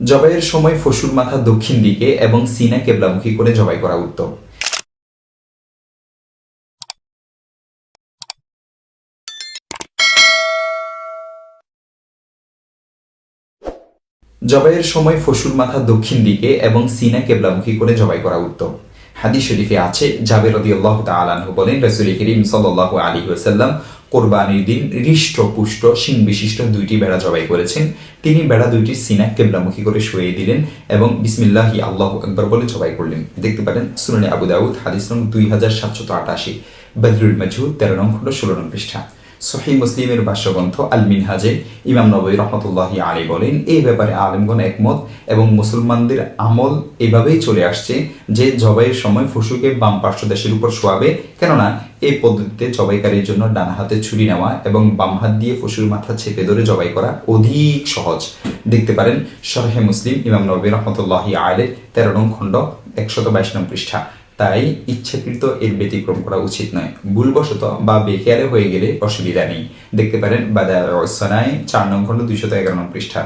জবাইয়ের সময় ফসুর মাথা দক্ষিণ দিকে এবং সিনা কেবলামুখী করে জবাই করা উত্তম। জবাইয়ের সময় ফসুর মাথা দক্ষিণ দিকে এবং সিনা কেবলামুখী করে জবাই করা উত্তম। হাদিস শরীফে আছে, জাবের রদিয়াল্লাহু তাআলাহু বলেন, রাসূল করিম সাল্লাল্লাহু আলাইহি ওয়াসাল্লাম কোরবানির দিন হৃষ্ট, পুষ্ট, শিং বিশিষ্ট দুইটি বেড়া জবাই করেছেন। তিনি বেড়া দুইটি সিনা কেবলামুখী করে শুয়ে দিলেন এবং বিসমিল্লাহি আল্লাহ একবার বলে জবাই করলেন। দেখতে পারেন সুনানি আবু দাউদ হাদিস নং দুই হাজার সাতশত আটাশি, বদরুল মজুদ তেরো নং খন্ড ষোলো নং পৃষ্ঠা। সহি মুসলিমের ভাষ্যগ্রন্থ আল মিনহাজে ইমাম নবী রহমতুল্লাহ আলী বলেন এই ব্যাপারে আলেমগণ একমত এবং মুসলমানদের আমল এভাবেই চলে আসছে যে জবাইয়ের সময় ফসুকে বাম পার্শ্ব দেশের উপর শোয়াবে, কেননা এই পদ্ধতিতে জবাইকারীর জন্য ডান হাতে ছুরি নেওয়া এবং বাম হাত দিয়ে ফসুর মাথা চেপে ধরে জবাই করা অধিক সহজ। দেখতে পারেন সরহে মুসলিম ইমাম নবী রহমতুল্লাহ আলে তেরো নং খণ্ড, একশত বাইশ নং পৃষ্ঠা। তাই ইচ্ছাকৃত এর ব্যতিক্রম করা উচিত নয়। ভুলবশত বা বেখেয়ালে হয়ে গেলে অসুবিধা নেই। দেখতে পারেন বাদা চার নং খণ্ড দুইশত এগারো নং পৃষ্ঠা।